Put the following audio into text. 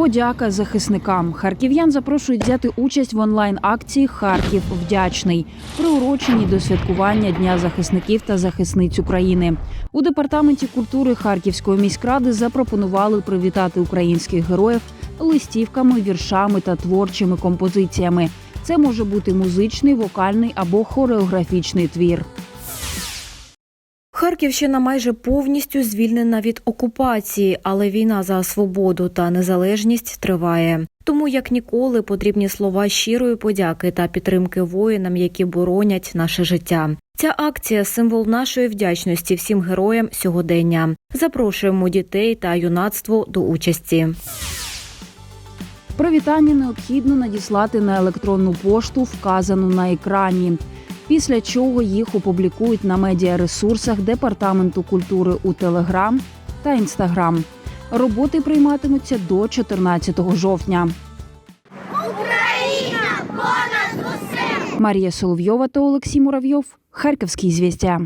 Подяка захисникам. Харків'ян запрошують взяти участь в онлайн-акції Харків вдячний, приуроченій до святкування Дня захисників та захисниць України. У департаменті культури Харківської міськради запропонували привітати українських героїв листівками, віршами та творчими композиціями. Це може бути музичний, вокальний або хореографічний твір. Харківщина майже повністю звільнена від окупації, але війна за свободу та незалежність триває. Тому як ніколи потрібні слова щирої подяки та підтримки воїнам, які боронять наше життя. Ця акція символ нашої вдячності всім героям сьогодення. Запрошуємо дітей та юнацтво до участі. Привітання необхідно надіслати на електронну пошту, вказану на екрані. Після чого їх опублікують на медіаресурсах департаменту культури у Телеграм та Інстаграм. Роботи прийматимуться до 14 жовтня. Україна понад усе! Марія Соловйова та Олексій Муравйов. Харківські звістя.